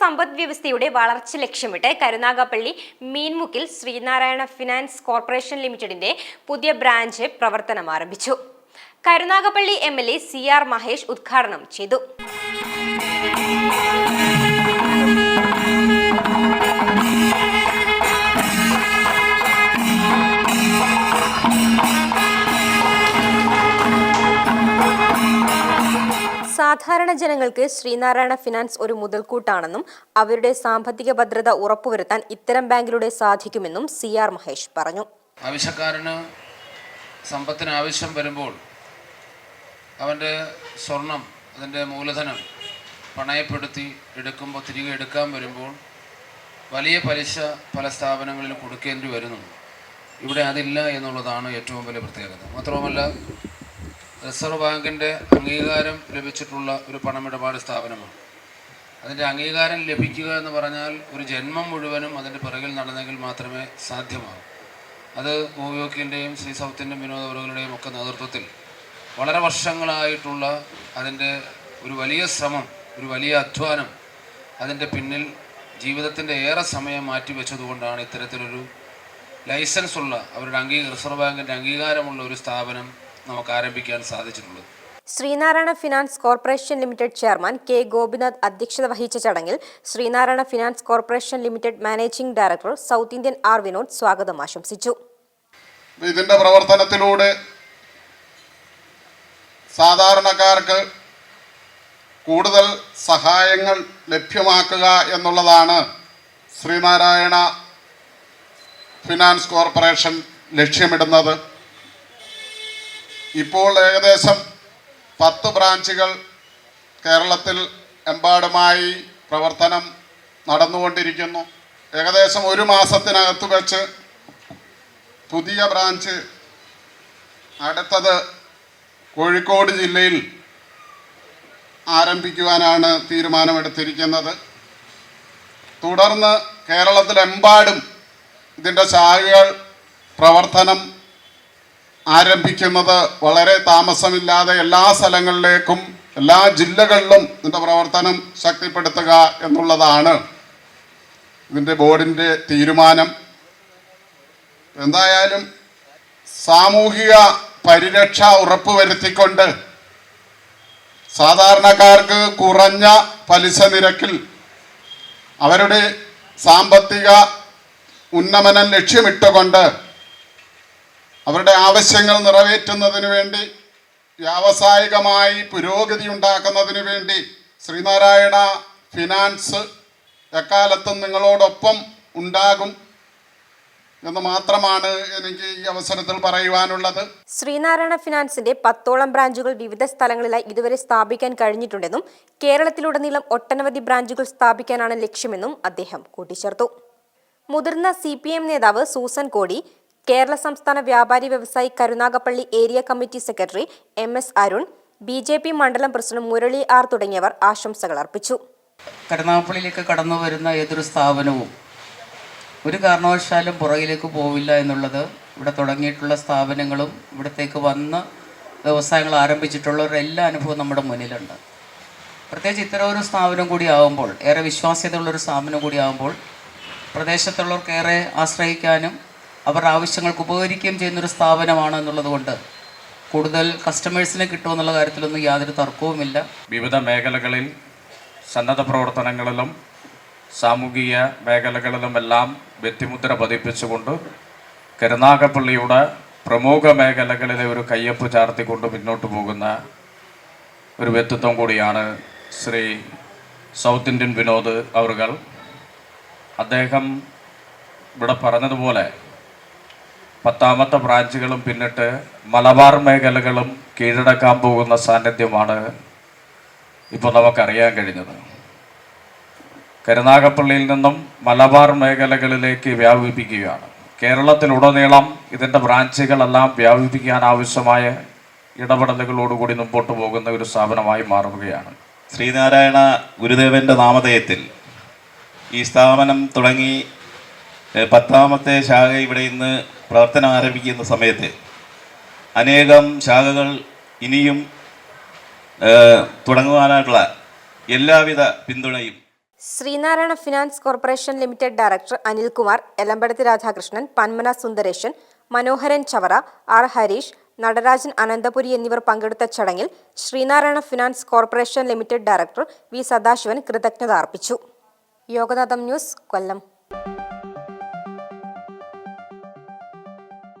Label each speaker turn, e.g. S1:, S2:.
S1: സമ്പദ് വ്യവസ്ഥയുടെ വളർച്ച ലക്ഷ്യമിട്ട് കരുനാഗപ്പള്ളി മീൻമുക്കിൽ ശ്രീനാരായണ ഫിനാൻസ് കോർപ്പറേഷൻ ലിമിറ്റഡിന്റെ പുതിയ ബ്രാഞ്ച് പ്രവർത്തനം ആരംഭിച്ചു. Karunagappally M L A C R Mahesh ഉദ്ഘാടനം ചെയ്തു. സാധാരണ ജനങ്ങൾക്ക് ശ്രീനാരായണ ഫിനാൻസ് ഒരു മുതൽക്കൂട്ടാണെന്നും അവരുടെ സാമ്പത്തിക ഭദ്രത ഉറപ്പുവരുത്താൻ ഇത്തരം ബാങ്കിലൂടെ സാധിക്കുമെന്നും സി ആർ മഹേഷ് പറഞ്ഞു.
S2: ആവശ്യക്കാരന് സമ്പത്തിന് ആവശ്യം വരുമ്പോൾ അവന്റെ സ്വർണം അതിന്റെ മൂലധനം പണയപ്പെടുത്തി എടുക്കുമ്പോൾ തിരികെ എടുക്കാൻ വരുമ്പോൾ വലിയ പലിശ പല സ്ഥാപനങ്ങളിൽ കൊടുക്കേണ്ടി വരുന്നു. ഇവിടെ അതില്ല എന്നുള്ളതാണ് ഏറ്റവും വലിയ പ്രത്യേകത. മാത്രവുമല്ല റിസർവ് ബാങ്കിന്റെ അംഗീകാരം ലഭിച്ചിട്ടുള്ള ഒരു പണമിടപാട് സ്ഥാപനമാണ്. അതിന്റെ അംഗീകാരം ലഭിക്കുക എന്ന് പറഞ്ഞാൽ ഒരു ജന്മം മുഴുവനും അതിന്റെ പിറകിൽ നടന്നെങ്കിൽ മാത്രമേ സാധ്യമാകൂ. അത് ഗോവിയോക്കിന്റെയും ശ്രീ സൗത്തിന്റെയും വിനോദ അവറുകളുടെയും ഒക്കെ നേതൃത്വത്തിൽ വളരെ വർഷങ്ങളായിട്ടുള്ള അതിന്റെ ഒരു വലിയ ശ്രമം ഒരു വലിയ അധ്വാനം അതിന്റെ പിന്നിൽ ജീവിതത്തിന്റെ ഏറെ സമയം മാറ്റിവെച്ചതുകൊണ്ടാണ് ഇത്തരത്തിലൊരു ലൈസൻസ് ഉള്ള അവരുടെ അംഗീ റിസർവ് ബാങ്കിന്റെ അംഗീകാരമുള്ള ഒരു സ്ഥാപനം നമുക്ക് ആരംഭിക്കാൻ സാധിച്ചിട്ടുള്ളത്.
S1: Sreenarayana finance corporation limited chairman K Gopinath അധ്യക്ഷത വഹിച്ച ചടങ്ങിൽ Sreenarayana finance corporation limited managing director south Indian R Vinod സ്വാഗതം ആശംസിച്ചു.
S3: ഇതിന്റെ പ്രവർത്തനത്തിലൂടെ സാധാരണക്കാർക്ക് കൂടുതൽ സഹായങ്ങൾ ലഭ്യമാക്കുക എന്നുള്ളതാണ് ശ്രീനാരായണ ഫിനാൻസ് കോർപ്പറേഷൻ ലക്ഷ്യമിടുന്നത്. ഇപ്പോൾ ഏകദേശം പത്ത് ബ്രാഞ്ചുകൾ കേരളത്തിൽ എമ്പാടുമായി പ്രവർത്തനം നടന്നുകൊണ്ടിരിക്കുന്നു. ഏകദേശം ഒരു മാസത്തിനകത്ത് വെച്ച് പുതിയ ബ്രാഞ്ച് അടുത്തത് കോഴിക്കോട് ജില്ലയിൽ ആരംഭിക്കുവാനാണ് തീരുമാനമെടുത്തിരിക്കുന്നത്. തുടർന്ന് കേരളത്തിലെമ്പാടും ഇതിന്റെ ശാഖകൾ പ്രവർത്തനം ആരംഭിക്കുന്നത് വളരെ താമസമില്ലാതെ എല്ലാ സ്ഥലങ്ങളിലേക്കും എല്ലാ ജില്ലകളിലും ഇതിന്റെ പ്രവർത്തനം ശക്തിപ്പെടുത്തുക എന്നുള്ളതാണ് ഇതിന്റെ ബോർഡിന്റെ തീരുമാനം. എന്തായാലും സാമൂഹിക പരിരക്ഷ ഉറപ്പുവരുത്തിക്കൊണ്ട് സാധാരണക്കാർക്ക് കുറഞ്ഞ പലിശ നിരക്കിൽ അവരുടെ സാമ്പത്തിക ഉന്നമനം ലക്ഷ്യമിട്ടുകൊണ്ട് അവരുടെ ആവശ്യങ്ങൾ നിറവേറ്റുന്നതിന് വേണ്ടി വ്യാവസായികമായി പുരോഗതി ഉണ്ടാക്കുന്നതിന് വേണ്ടി ശ്രീനാരായണ ഫിനാൻസ് എക്കാലത്തും നിങ്ങളോടൊപ്പം ഉണ്ടാകും എന്ന് മാത്രമാണ് എനിക്ക് ഈ അവസരത്തിൽ പറയുവാനുള്ളത്.
S1: ശ്രീനാരായണ ഫിനാൻസിന്റെ പത്തോളം ബ്രാഞ്ചുകൾ വിവിധ സ്ഥലങ്ങളിലായി ഇതുവരെ സ്ഥാപിക്കാൻ കഴിഞ്ഞിട്ടുണ്ടെന്നും കേരളത്തിലുടനീളം ഒട്ടനവധി ബ്രാഞ്ചുകൾ സ്ഥാപിക്കാനാണ് ലക്ഷ്യമെന്നും അദ്ദേഹം കൂട്ടിച്ചേർത്തു. മുതിർന്ന സി നേതാവ് സൂസൻ കോടി കേരള സംസ്ഥാന വ്യാപാരി വ്യവസായി Karunagappally area committee secretary M S Arun B J P മണ്ഡലം പ്രസിഡന്റ് മുരളി ആർ തുടങ്ങിയവർ ആശംസകൾ അർപ്പിച്ചു.
S4: കരുനാഗപ്പള്ളിയിലേക്ക് കടന്നു വരുന്ന ഏതൊരു സ്ഥാപനവും ഒരു കാരണവശാലും പുറകിലേക്ക് പോവില്ല എന്നുള്ളത് ഇവിടെ തുടങ്ങിയിട്ടുള്ള സ്ഥാപനങ്ങളും ഇവിടത്തേക്ക് വന്ന് വ്യവസായങ്ങൾ ആരംഭിച്ചിട്ടുള്ളവരുടെ എല്ലാ അനുഭവവും നമ്മുടെ മുന്നിലുണ്ട്. പ്രത്യേകിച്ച് ഇത്തരം ഒരു സ്ഥാപനം കൂടി ആകുമ്പോൾ ഏറെ വിശ്വാസ്യതയുള്ളൊരു സ്ഥാപനം കൂടി ആകുമ്പോൾ പ്രദേശത്തുള്ളവർക്ക് ഏറെ ആശ്രയിക്കാനും അവരുടെ ആവശ്യങ്ങൾക്ക് ഉപകരിക്കുകയും ചെയ്യുന്നൊരു സ്ഥാപനമാണ് എന്നുള്ളത് കൊണ്ട് കൂടുതൽ കസ്റ്റമേഴ്സിനെ കിട്ടുമെന്നുള്ള കാര്യത്തിലൊന്നും യാതൊരു തർക്കവുമില്ല.
S5: വിവിധ മേഖലകളിൽ സന്നദ്ധ പ്രവർത്തനങ്ങളിലും സാമൂഹിക മേഖലകളിലുമെല്ലാം വ്യക്തിമുദ്ര പതിപ്പിച്ചുകൊണ്ട് കരുനാഗപ്പള്ളിയുടെ പ്രമുഖ മേഖലകളിലെ ഒരു കയ്യൊപ്പ് ചാർത്തിക്കൊണ്ട് മുന്നോട്ട് പോകുന്ന ഒരു വ്യക്തിത്വം കൂടിയാണ് ശ്രീ സൗത്ത് ഇന്ത്യൻ വിനോദ് അവറുകൾ അദ്ദേഹം ഇവിടെ പറഞ്ഞതുപോലെ പത്താമത്തെ ബ്രാഞ്ചുകളും പിന്നിട്ട് മലബാർ മേഖലകളും കീഴടക്കാൻ പോകുന്ന സാന്നിധ്യമാണ് ഇപ്പോൾ നമുക്കറിയാൻ കഴിഞ്ഞത്. കരുനാഗപ്പള്ളിയിൽ നിന്നും മലബാർ മേഖലകളിലേക്ക് വ്യാപിപ്പിക്കുകയാണ്. കേരളത്തിലുടനീളം ഇതിന്റെ ബ്രാഞ്ചുകളെല്ലാം വ്യാപിപ്പിക്കാൻ ആവശ്യമായ ഇടപെടലുകളോടുകൂടി മുമ്പോട്ട് പോകുന്ന ഒരു സ്ഥാപനമായി മാറുകയാണ്.
S6: ശ്രീനാരായണ ഗുരുദേവന്റെ നാമധേയത്തിൽ ഈ സ്ഥാപനം തുടങ്ങി പത്താമത്തെ ശാഖ ഇവിടെ ഇന്ന് പ്രവർത്തനം ആരംഭിക്കുന്ന സമയത്ത് അനേകം ശാഖകൾ ഇനിയും തുടങ്ങുവാനായിട്ടുള്ള എല്ലാവിധ പിന്തുണയും
S1: Sreenarayana finance corporation limited director Anilkumar Elampadathi Radhakrishnan Panmana Sundaresan Manoharan Chavara R Harish Natarajan Ananthapuri എന്നിവർ പങ്കെടുത്ത ചടങ്ങിൽ Sreenarayana finance corporation limited director V Sadasivan കൃതജ്ഞത അർപ്പിച്ചു. യോഗനാഥം ന്യൂസ് കൊല്ലം.